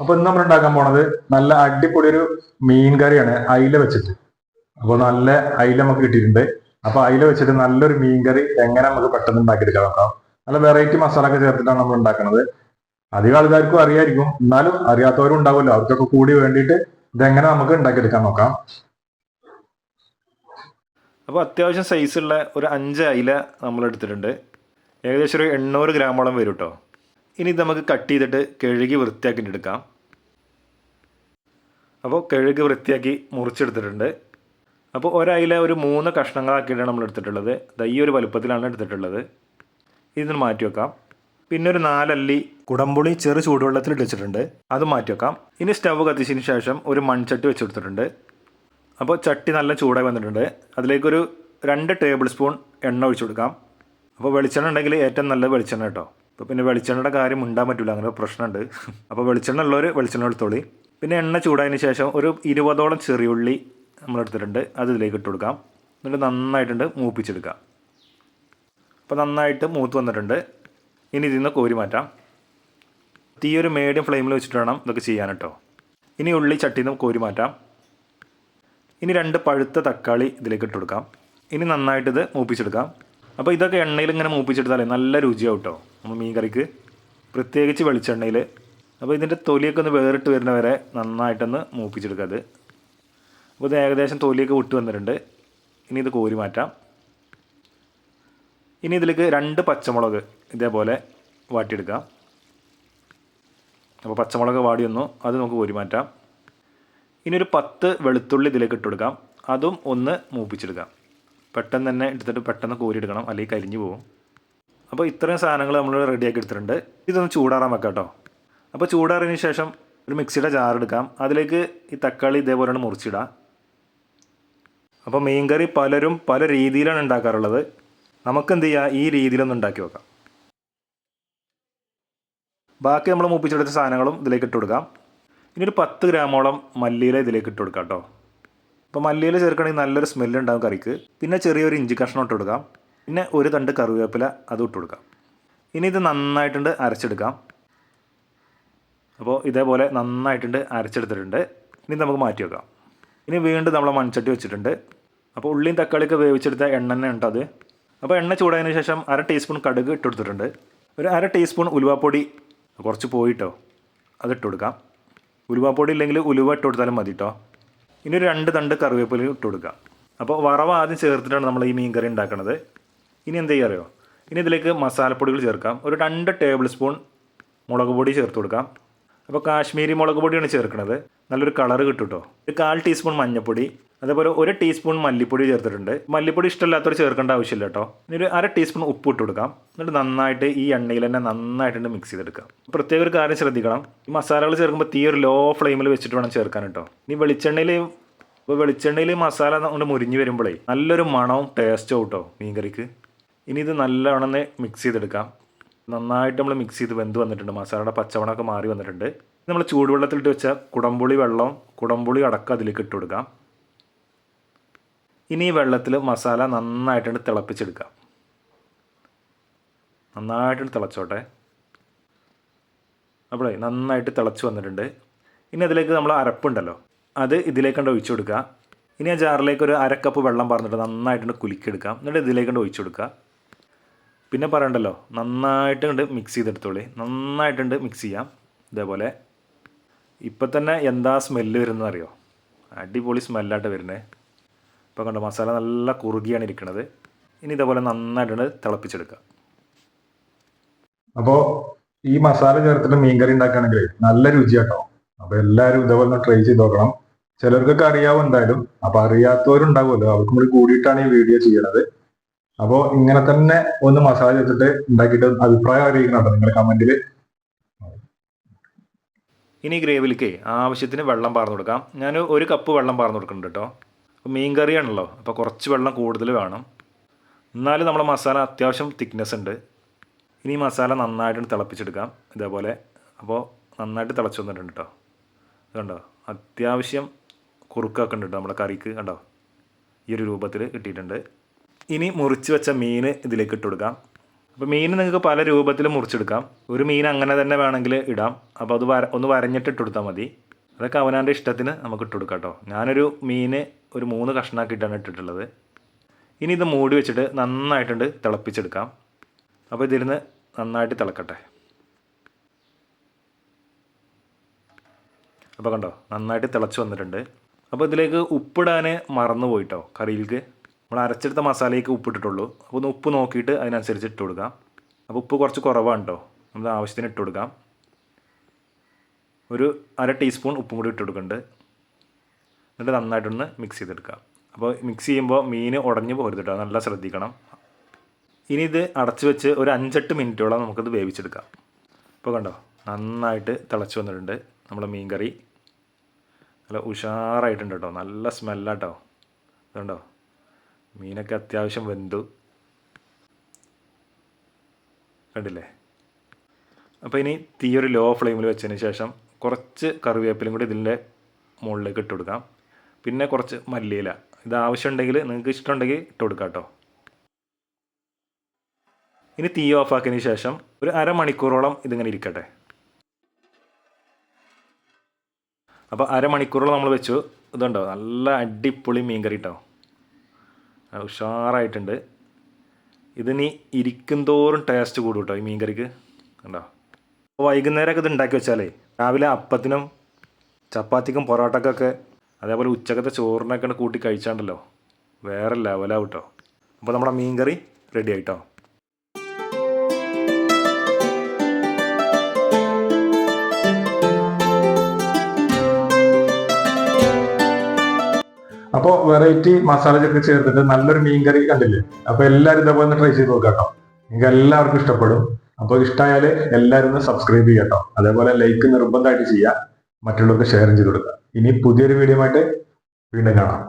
അപ്പൊ ഇന്ന് നമ്മൾ ഉണ്ടാക്കാൻ പോണത് നല്ല അടിപൊളി ഒരു മീൻ കറിയാണ് അയില വെച്ചിട്ട്. അപ്പൊ നല്ല അയില നമുക്ക് കിട്ടിയിട്ടുണ്ട്. അപ്പൊ അയില വെച്ചിട്ട് നല്ലൊരു മീൻ കറി എങ്ങനെ നമുക്ക് പെട്ടെന്ന് ഉണ്ടാക്കിയെടുക്കാൻ നോക്കാം. നല്ല വെറൈറ്റി മസാല ഒക്കെ ചേർത്തിട്ടാണ് നമ്മൾ ഉണ്ടാക്കുന്നത്. അധികം ആൾക്കാർക്കും അറിയായിരിക്കും. എന്നാലും അറിയാത്തവരും ഉണ്ടാവുമല്ലോ. അവർക്കൊക്കെ കൂടി വേണ്ടിയിട്ട് ഇതെങ്ങനെ നമുക്ക് ഉണ്ടാക്കിയെടുക്കാൻ നോക്കാം. അപ്പോൾ അത്യാവശ്യം സൈസുള്ള ഒരു അഞ്ച് അയില നമ്മൾ എടുത്തിട്ടുണ്ട്. ഏകദേശം ഒരു എണ്ണൂറ് ഗ്രാമോളം വരും കേട്ടോ ഇനി ഇത് നമുക്ക് കട്ട് ചെയ്തിട്ട് കഴുകി വൃത്തിയാക്കിയിട്ട് എടുക്കാം. അപ്പോൾ കഴുകി വൃത്തിയാക്കി മുറിച്ചെടുത്തിട്ടുണ്ട്. അപ്പോൾ ഒരയില ഒരു മൂന്ന് കഷ്ണങ്ങളാക്കിയിട്ടാണ് നമ്മൾ എടുത്തിട്ടുള്ളത്. ഈ ഒരു വലുപ്പത്തിലാണ് എടുത്തിട്ടുള്ളത്. ഇതിന് മാറ്റി വെക്കാം. പിന്നെ ഒരു നാലല്ലി കുടംപുളി ചെറു ചൂടുവെള്ളത്തിൽ ഇട്ടിച്ചിട്ടുണ്ട് അത് മാറ്റി വെക്കാം. ഇനി സ്റ്റവ് കത്തിച്ചതിന് ശേഷം ഒരു മൺചട്ടി വെച്ചെടുത്തിട്ടുണ്ട് അപ്പോൾ ചട്ടി നല്ല ചൂടായി വന്നിട്ടുണ്ട്. അതിലേക്കൊരു രണ്ട് ടേബിൾ സ്പൂൺ എണ്ണ ഒഴിച്ചു കൊടുക്കാം. അപ്പോൾ വെളിച്ചെണ്ണ ഉണ്ടെങ്കിൽ ഏറ്റവും നല്ല വെളിച്ചെണ്ണ കേട്ടോ. അപ്പോൾ പിന്നെ വെളിച്ചെണ്ണയുടെ കാര്യം ഉണ്ടാൻ പറ്റില്ല അങ്ങനെ പ്രശ്നമുണ്ട്. അപ്പോൾ വെളിച്ചെണ്ണ ഉള്ളവർ വെളിച്ചെണ്ണ എടുത്തോളി. പിന്നെ എണ്ണ ചൂടായതിന് ശേഷം ഒരു ഇരുപതോളം ചെറിയുള്ളി നമ്മൾ എടുത്തിട്ടുണ്ട് അത് ഇതിലേക്ക് ഇട്ട് കൊടുക്കാം. എന്നിട്ട് നന്നായിട്ടുണ്ട് മൂപ്പിച്ചെടുക്കാം അപ്പോൾ നന്നായിട്ട് മൂത്ത് വന്നിട്ടുണ്ട്. ഇനി ഇതിൽ നിന്ന് കോരി മാറ്റാം. തീ ഒരു മീഡിയം ഫ്ലെയിമിൽ വെച്ചിട്ട് വേണം ഇതൊക്കെ ചെയ്യാൻ കേട്ടോ. ഇനി ഉള്ളി ചട്ടിയിൽ നിന്ന് കോരി മാറ്റാം. ഇനി രണ്ട് പഴുത്ത തക്കാളി ഇതിലേക്ക് ഇട്ട് കൊടുക്കാം. ഇനി നന്നായിട്ട് ഇത് മൂപ്പിച്ചെടുക്കാം. അപ്പോൾ ഇതൊക്കെ എണ്ണയിൽ ഇങ്ങനെ മൂപ്പിച്ചെടുത്താലേ നല്ല രുചിയാവും കേട്ടോ. നമ്മൾ മീൻ കറിക്ക് പ്രത്യേകിച്ച് വെളിച്ചെണ്ണയിൽ അപ്പോൾ ഇതിന്റെ തൊലിയൊക്കെ ഒന്ന് വേറിട്ട് വരുന്ന വരെ നന്നായിട്ടൊന്ന് മൂപ്പിച്ചെടുക്കുക അത് അപ്പോൾ ഇത് ഏകദേശം തൊലിയൊക്കെ വിട്ട് വന്നിട്ടുണ്ട്. ഇനി ഇത് കോരി മാറ്റാം. ഇനി ഇതിലേക്ക് രണ്ട് പച്ചമുളക് ഇതേപോലെ വാട്ടിയെടുക്കാം. അപ്പോൾ പച്ചമുളക് വാടി വന്നു. അത് നമുക്ക് കോരി മാറ്റാം. ഇനി ഒരു പത്ത് വെളുത്തുള്ളി ഇതിലേക്ക് ഇട്ടുകൊടുക്കാം അതും ഒന്ന് മൂപ്പിച്ചെടുക്കാം. പെട്ടെന്ന് തന്നെ എടുത്തിട്ട് പെട്ടെന്ന് കോരിയെടുക്കണം. അല്ലെങ്കിൽ കരിഞ്ഞു പോകും. അപ്പോൾ ഇത്രയും സാധനങ്ങൾ നമ്മൾ റെഡിയാക്കി എടുത്തിട്ടുണ്ട്. ഇതൊന്ന് ചൂടാറാൻ വെക്കാം കേട്ടോ. അപ്പോൾ ചൂടാറിയതിന് ശേഷം ഒരു മിക്സിയുടെ ജാർ എടുക്കാം. അതിലേക്ക് ഈ തക്കാളി ഇതേപോലെയാണ് മുറിച്ചിടാം. അപ്പോൾ മീൻകറി പലരും പല രീതിയിലാണ് ഉണ്ടാക്കാറുള്ളത്. നമുക്ക് എന്ത് ഈ രീതിയിലൊന്ന് ഉണ്ടാക്കി വെക്കാം ബാക്കി നമ്മൾ മൂപ്പിച്ചെടുത്ത സാധനങ്ങളും ഇതിലേക്ക് ഇട്ട് കൊടുക്കാം. ഇനി ഒരു പത്ത് ഗ്രാമോളം മല്ലിയില ഇതിലേക്ക് ഇട്ട് കൊടുക്കാം കേട്ടോ. അപ്പോൾ മല്ലിയില ചേർക്കണമെങ്കിൽ നല്ലൊരു സ്മെല്ലുണ്ടാകും കറിക്ക്. പിന്നെ ചെറിയൊരു ഇഞ്ചി കഷ്ണം ഇട്ട് കൊടുക്കാം. പിന്നെ ഒരു തണ്ട് കറിവേപ്പില അത് ഇട്ട് കൊടുക്കാം. ഇനി ഇത് നന്നായിട്ടുണ്ട് അരച്ചെടുക്കാം. അപ്പോൾ ഇതേപോലെ നന്നായിട്ടുണ്ട് അരച്ചെടുത്തിട്ടുണ്ട്. ഇനി നമുക്ക് മാറ്റി വെക്കാം. ഇനി വീണ്ടും നമ്മൾ മൺചട്ടി വെച്ചിട്ടുണ്ട്. അപ്പോൾ ഉള്ളിയും തക്കാളിയൊക്കെ വേവിച്ചെടുത്ത എണ്ണ തന്നെ ഉണ്ട് അത്. അപ്പോൾ എണ്ണ ചൂടായതിനു ശേഷം അര ടീസ്പൂൺ കടുക് ഇട്ട് കൊടുത്തിട്ടുണ്ട്. ഒരു അര ടീസ്പൂൺ ഉലുവാപ്പൊടി കുറച്ച് പോയിട്ടോ അത് ഇട്ട് കൊടുക്കാം. ഉലുവാപ്പൊടി ഇല്ലെങ്കിൽ ഉലുവ ഇട്ട് കൊടുത്താലും മതി കേട്ടോ ഇനി ഒരു രണ്ട് തണ്ട് കറിവേപ്പില ഇട്ട് കൊടുക്കാം. അപ്പോൾ വറവ് ആദ്യം ചേർത്തിട്ടാണ് നമ്മൾ ഈ മീൻ കറി ഉണ്ടാക്കുന്നത് ഇനി എന്ത് ചെയ്യുക ഇനി ഇതിലേക്ക് മസാലപ്പൊടികൾ ചേർക്കാം. ഒരു രണ്ട് ടേബിൾ സ്പൂൺ മുളക് പൊടി ചേർത്ത് കൊടുക്കാം. അപ്പോൾ കാശ്മീരി മുളക് പൊടിയാണ് ചേർക്കുന്നത്. നല്ലൊരു കളർ കേട്ടോ ഒരു കാൽ ടീസ്പൂൺ മഞ്ഞൾപ്പൊടി അതേപോലെ ഒരു ടീസ്പൂൺ മല്ലിപ്പൊടി ചേർത്തിട്ടുണ്ട്. മല്ലിപ്പൊടി ഇഷ്ടമില്ലാത്തവർ ചേർക്കേണ്ട ആവശ്യമില്ല കേട്ടോ ഇനി ഒരു അര ടീസ്പൂൺ ഉപ്പ് ഇട്ട് കൊടുക്കാം. എന്നിട്ട് നന്നായിട്ട് ഈ എണ്ണയിൽ തന്നെ നന്നായിട്ടുണ്ട് മിക്സ് ചെയ്തെടുക്കാം പ്രത്യേക ഒരു കാര്യം ശ്രദ്ധിക്കണം. ഈ മസാലകൾ ചേർക്കുമ്പോൾ തീ ഒരു ലോ ഫ്ലെയിമിൽ വെച്ചിട്ട് വേണം ചേർക്കാൻ കേട്ടോ ഇനി വെളിച്ചെണ്ണയിൽ ഇപ്പോൾ വെളിച്ചെണ്ണയിൽ മസാല കൊണ്ട് മുരിഞ്ഞ് വരുമ്പോഴേ നല്ലൊരു മണവും ടേസ്റ്റും കേട്ടോ മീൻകറിക്ക്. ഇനി ഇത് നല്ലവണ്ണം മിക്സ് ചെയ്തെടുക്കാം. നന്നായിട്ട് നമ്മൾ മിക്സ് ചെയ്ത് വെന്ത് വന്നിട്ടുണ്ട്. മസാലയുടെ പച്ചവണമൊക്കെ മാറി വന്നിട്ടുണ്ട്. നമ്മൾ ചൂടുവെള്ളത്തിലിട്ട് വെച്ച കുടംപുളി വെള്ളം കുടംപുളി അടക്കം അതിലേക്ക് ഇട്ട് കൊടുക്കാം. ഇനി ഈ വെള്ളത്തിൽ മസാല നന്നായിട്ടുണ്ട് തിളപ്പിച്ചെടുക്കാം. നന്നായിട്ട് തിളച്ചോട്ടെ. അപ്പോഴേ നന്നായിട്ട് തിളച്ച് വന്നിട്ടുണ്ട്. ഇനി അതിലേക്ക് നമ്മൾ അരപ്പുണ്ടല്ലോ അത് ഇതിലേക്കൊണ്ട് ഒഴിച്ചു കൊടുക്കുക. ഇനി ആ ജാറിലേക്ക് ഒരു അരക്കപ്പ് വെള്ളം പറഞ്ഞിട്ട് നന്നായിട്ടുണ്ട് കുലുക്കിയെടുക്കാം. എന്നിട്ട് ഇതിലേക്കൊണ്ട് ഒഴിച്ചു കൊടുക്കുക. പിന്നെ പറയണ്ടല്ലോ നന്നായിട്ട് കണ്ട് മിക്സ് ചെയ്തെടുത്തോളി. നന്നായിട്ടുണ്ട് മിക്സ് ചെയ്യാം. ഇതേപോലെ. ഇപ്പം തന്നെ എന്താ സ്മെല്ല് വരുന്നത് അറിയോ? അടിപൊളി സ്മെല്ലായിട്ട് വരുന്നത് ഇപ്പോൾ കണ്ടോ മസാല നല്ല കുറുകിയാണ് ഇരിക്കുന്നത് ഇനി ഇതേപോലെ നന്നായിട്ടുണ്ട് തിളപ്പിച്ചെടുക്കുക അപ്പോൾ ഈ മസാല ചേർത്തിട്ട് മീൻകറി ഉണ്ടാക്കുകയാണെങ്കിൽ നല്ല രുചിയാട്ടോ. അപ്പോൾ എല്ലാവരും ഇതേപോലെ ട്രൈ ചെയ്ത് നോക്കണം. ചിലർക്കൊക്കെ അറിയാവും എന്തായാലും അപ്പൊ അറിയാത്തവരുണ്ടാവുമല്ലോ. അവർക്കും കൂടി കൂടിയിട്ടാണ് ഈ വീഡിയോ ചെയ്യണത്. അപ്പോ ഇങ്ങനെ തന്നെ ഒന്ന് മസാജ് എടുത്തിട്ട് ഉണ്ടാക്കിയിട്ട് അഭിപ്രായം അറിയിക്കണം നിങ്ങൾ കമന്റിൽ ഇനി ഗ്രേവിലേക്ക് ആവശ്യത്തിന് വെള്ളം പാർന്നു കൊടുക്കാം. ഞാൻ ഒരു കപ്പ് വെള്ളം പാർന്നു കൊടുക്കുന്നുണ്ട് കേട്ടോ അപ്പോൾ മീൻ കറിയാണല്ലോ അപ്പോൾ കുറച്ച് വെള്ളം കൂടുതൽ വേണം. എന്നാലും നമ്മുടെ മസാല അത്യാവശ്യം തിക്നെസ് ഉണ്ട്. ഇനി മസാല നന്നായിട്ട് തിളപ്പിച്ചെടുക്കാം. ഇതേപോലെ. അപ്പോൾ നന്നായിട്ട് തിളച്ച് വന്നിട്ടുണ്ട് കേട്ടോ ഇതുണ്ടോ അത്യാവശ്യം കുറുക്കൊക്കെ ഉണ്ട് കേട്ടോ നമ്മുടെ കറിക്ക് കണ്ടോ? ഈ ഒരു രൂപത്തിൽ കിട്ടിയിട്ടുണ്ട്. ഇനി മുറിച്ച് വെച്ച മീൻ ഇതിലേക്ക് ഇട്ട് കൊടുക്കാം. അപ്പോൾ മീൻ നിങ്ങൾക്ക് പല രൂപത്തിൽ മുറിച്ചെടുക്കാം. ഒരു മീൻ അങ്ങനെ തന്നെ വേണമെങ്കിൽ ഇടാം. അപ്പോൾ അത് വര ഒന്ന് വരഞ്ഞിട്ട് ഇട്ട് കൊടുത്താൽ മതി. അതൊക്കെ അവനാന്റെ ഇഷ്ടത്തിന് നമുക്ക് ഇട്ട് കൊടുക്കാം കേട്ടോ ഞാനൊരു മീൻ ഒരു മൂന്ന് കഷ്ണാക്കിയിട്ടാണ് ഇട്ടിട്ടുള്ളത്. ഇനി ഇത് മൂടി വെച്ചിട്ട് നന്നായിട്ടുണ്ട് തിളപ്പിച്ചെടുക്കാം. അപ്പോൾ ഇതിരുന്ന് നന്നായിട്ട് തിളക്കട്ടെ. അപ്പോൾ കണ്ടോ? നന്നായിട്ട് തിളച്ച് വന്നിട്ടുണ്ട്. അപ്പോൾ ഇതിലേക്ക് ഉപ്പിടാൻ മറന്നു പോയിട്ടോ കറിയിലേക്ക് നമ്മൾ അരച്ചെടുത്ത മസാലയ്ക്ക് ഉപ്പിട്ടിട്ടുള്ളൂ. അപ്പോൾ ഒന്ന് ഉപ്പ് നോക്കിയിട്ട് അതിനനുസരിച്ച് ഇട്ട് കൊടുക്കാം. അപ്പോൾ ഉപ്പ് കുറച്ച് കുറവാണ് കേട്ടോ നമ്മൾ ആവശ്യത്തിന് ഇട്ട് കൊടുക്കാം. ഒരു അര ടീസ്പൂൺ ഉപ്പും കൂടി ഇട്ട് കൊടുക്കുന്നുണ്ട്. എന്നിട്ട് നന്നായിട്ടൊന്ന് മിക്സ് ചെയ്തെടുക്കാം അപ്പോൾ മിക്സ് ചെയ്യുമ്പോൾ മീൻ ഉടഞ്ഞു പോരുത് കേട്ടോ നല്ല ശ്രദ്ധിക്കണം. ഇനി ഇത് അടച്ച് വെച്ച് ഒരു അഞ്ചെട്ട് മിനിറ്റോളം നമുക്കിത് വേവിച്ചെടുക്കാം. അപ്പോൾ കണ്ടോ? നന്നായിട്ട് തിളച്ച് വന്നിട്ടുണ്ട് നമ്മുടെ മീൻ കറി നല്ല ഉഷാറായിട്ടുണ്ട് കേട്ടോ നല്ല സ്മെല്ലാട്ടോ ഇതുണ്ടോ? മീനൊക്കെ അത്യാവശ്യം വെന്തു. കണ്ടില്ലേ? അപ്പോൾ ഇനി തീ ഒരു ലോ ഫ്ലെയിമിൽ വെച്ചതിന് ശേഷം കുറച്ച് കറിവേപ്പിലും കൂടി ഇതിന്റെ മുകളിലേക്ക് ഇട്ട് കൊടുക്കാം. പിന്നെ കുറച്ച് മല്ലിയില. ഇത് ആവശ്യമുണ്ടെങ്കിൽ നിങ്ങൾക്ക് ഇഷ്ടമുണ്ടെങ്കിൽ ഇട്ട് കൊടുക്കാം കേട്ടോ ഇനി തീ ഓഫ് ആക്കിയതിന് ശേഷം ഒരു അരമണിക്കൂറോളം ഇതിങ്ങനെ ഇരിക്കട്ടെ. അപ്പോൾ അരമണിക്കൂറോളം നമ്മൾ വെച്ചു. ഇതുണ്ടോ? നല്ല അടിപൊളി മീൻ കറി കേട്ടോ ഉഷാറായിട്ടുണ്ട്. ഇതിനി ഇരിക്കും തോറും ടേസ്റ്റ് കൂടും കേട്ടോ ഈ മീൻകറിക്ക്. കണ്ടോ? അപ്പോൾ വൈകുന്നേരമൊക്കെ ഇത് ഉണ്ടാക്കി വെച്ചാലേ രാവിലെ അപ്പത്തിനും ചപ്പാത്തിക്കും പൊറോട്ടക്കൊക്കെ അതേപോലെ ഉച്ചക്കത്തെ ചോറിനൊക്കെ കൂട്ടി കഴിച്ചാണ്ടല്ലോ. വേറെ ലെവലാവും കേട്ടോ അപ്പോൾ നമ്മുടെ മീൻകറി റെഡി ആയിട്ടോ? അപ്പോൾ വെറൈറ്റി മസാലയൊക്കെ ചേർത്തിട്ട് നല്ലൊരു മീൻ കറി കണ്ടില്ലേ? അപ്പൊ എല്ലാവരും ഇതേപോലെ ട്രൈ ചെയ്ത് നോക്കാം നിങ്ങൾക്ക് എല്ലാവർക്കും ഇഷ്ടപ്പെടും. അപ്പോൾ ഇഷ്ടമായാൽ എല്ലാവരും ഒന്ന് സബ്സ്ക്രൈബ് ചെയ്യട്ടോ. അതേപോലെ ലൈക്ക് നിർബന്ധമായിട്ട് ചെയ്യുക മറ്റുള്ളവർക്ക് ഷെയർ ചെയ്ത് കൊടുക്കുക ഇനി പുതിയൊരു വീഡിയോ ആയിട്ട് വീണ്ടും കാണാം.